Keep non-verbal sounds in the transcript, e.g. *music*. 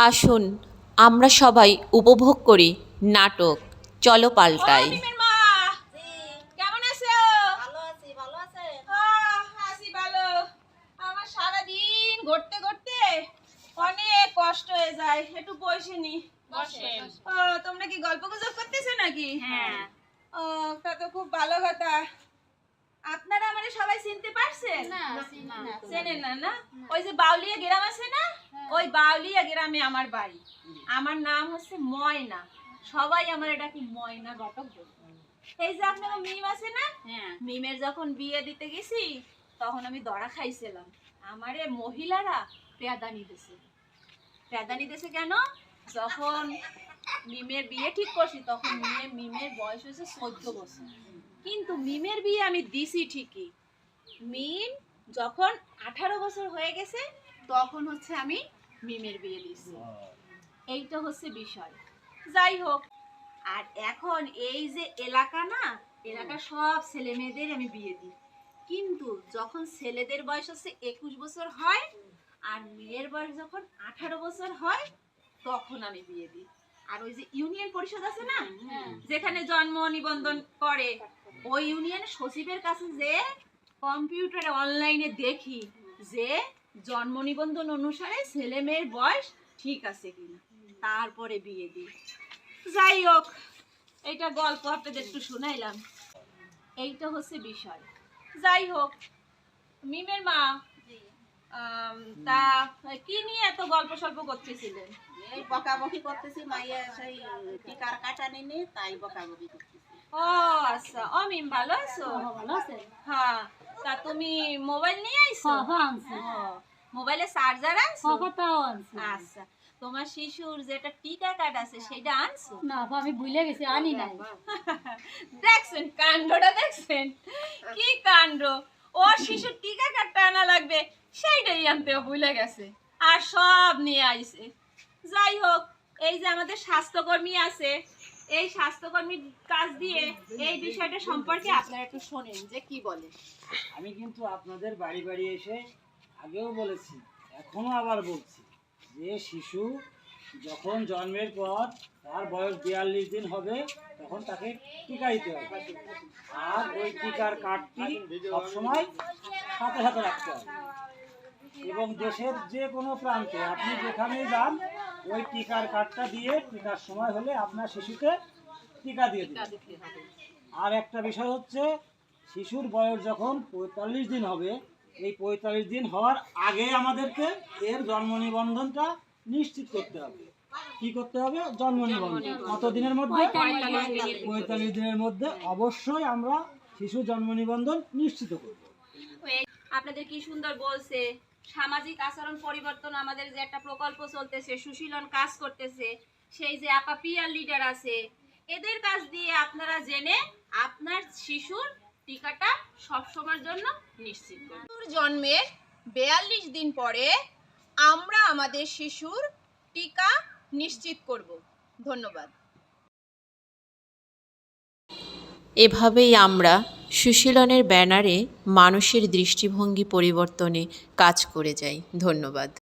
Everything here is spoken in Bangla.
আসুন আমরা সবাই উপভোগ করি নাটক। চলো পাল্টাই। ও, মিমের মা। কেমন আছো? ভালো আছি ভালো আছে আহ, আছি ভালো। আমার ঘুরতে ঘুরতে অনেক কষ্ট হয়ে যায়। একটু বসে নি। ও তোমরা কি গল্প গুজব করতেছো নাকি? হ্যাঁ। ও তা তো খুব ভালো কথা। আপনারা মানে সবাই চিনতে পারছেন? চেনেন না না? ওই যে বাউলিয়া গ্রাম আছে না? ওই বাউলিয়া গ্রামে আমার বাড়ি। আমার নাম হচ্ছে ময়না। সবাই আমার এটা কি ময়না ঘটক এই যে আপনার মিম আছে না? হ্যাঁ। মিমের যখন বিয়ে দিতে গেছি তখন আমি দড়া খাইছিলাম। আমারে মহিলারা পেয়াদানি দিছে। পেয়াদানি দিছে কেন? যখন মিমের বিয়ে ঠিক করছি তখন মিমে মিমের বয়স হয়েছে চোদ্দ বছর। কিন্তু মিমের বিয়ে আমি দিছি ঠিকই। মিম যখন আঠারো বছর হয়ে গেছে তখন হচ্ছে আমি মিমের বিয়ে দিছি এইটা হচ্ছে বিষয়। যাই হোক আর এখন এই যে এলাকা না এলাকার সব ছেলে মেয়েদের আমি বিয়ে দিই। কিন্তু যখন ছেলেদের বয়স হচ্ছে একুশ বছর হয় আর মেয়ের বয়স যখন আঠারো বছর হয় তখন আমি বিয়ে দিই। আর ওই যে ইউনিয়ন পরিষদ আছে না যেখানে জন্ম নিবন্ধন করে ওই ইউনিয়ন সচিবের কাছে যে কম্পিউটারে অনলাইনে দেখি যে জন্ম নিবন্ধন অনুসারে ছেলে মেয়ের বয়স ঠিক আছে কিনা। তারপরে বিয়ে দিই। যাই হোক এইটা গল্প আপনাদের একটু শোনাইলাম। এইটা হচ্ছে বিষয়। যাই হোক মিমের মা তা কি নিয়ে এত গল্প সল্প করতেছিলেন? এই বকাবকি করতেছি মাইয়া সেই টিকার কাটা নিনে তাই বকাবকি করতেছি। ও আচ্ছা। ও মিম ভালো আছো? ভালো আছে। হ্যাঁ। তা তুমি মোবাইল নিয়ে আইছো? আনছি। মোবাইলে চার্জার আনছো? কথাও আনছি। আচ্ছা তোমার শিশুর যেটা টিকা কার্ড আছে সেটা আনছো? না আমি ভুলে গেছি আনি নাই। *laughs* দেখছেন কাণ্ডটা দেখছেন? কি কাণ্ড? ও শিশুর টিকা কার্ডটা আনা লাগবে সেইটাই আনতে ভুলে গেছে। আর সব নিয়ে আইছে। যাই হোক এই যে আমাদের স্বাস্থ্যকর্মী আছে এই স্বাস্থ্যকর্মীর কাজ দিয়ে এই বিষয়টা সম্পর্কে আপনারা একটু শোনেন যে কি বলে। আমি কিন্তু আপনাদের বাড়ি বাড়ি এসে আগেও বলেছি, এখনও আবার বলছি যে শিশু যখন জন্মের পর তার বয়স বিয়াল্লিশ দিন হবে, তখন তাকে টিকা দিতে হবে। আর ওই টিকার কার্ডটি সবসময় সাথে সাথে রাখতে হবে। এবং দেশের যে কোনো প্রান্তে আপনি যেখানেই যান ওই টিকার কার্ডটা দিয়ে টিকার সময় হলে আপনার শিশুকে টিকা দিয়ে দিন আর একটা বিষয় হচ্ছে শিশুর বয়স যখন পঁয়তাল্লিশ দিন হবে এই পঁয়তাল্লিশ দিন হওয়ার আগে আমাদেরকে এর জন্ম নিবন্ধনটা নিশ্চিত করতে হবে। কি করতে হবে? জন্ম নিবন্ধন। কত দিনের মধ্যে। পঁয়তাল্লিশ দিনের মধ্যে অবশ্যই আমরা শিশু জন্ম নিবন্ধন নিশ্চিত করব। আপনাদের কি সুন্দর বলছে? সামাজিক আচরণ পরিবর্তন আমাদের যে একটা প্রকল্প চলতেছে সুশীলন কাজ করতেছে সেই যে আপা পিয়ার লিডার আছে এদের কাজ দিয়ে আপনারা জেনে আপনার শিশুর টিকাটা সব সময়ের জন্য নিশ্চিত করুন। শিশুর জন্মের বেয়াল্লিশ দিন পরে আমরা আমাদের শিশুর টিকা নিশ্চিত করব। ধন্যবাদ। এভাবেই আমরা সুশীলনের ব্যানারে মানুষের দৃষ্টিভঙ্গি পরিবর্তনে কাজ করে যাই ধন্যবাদ।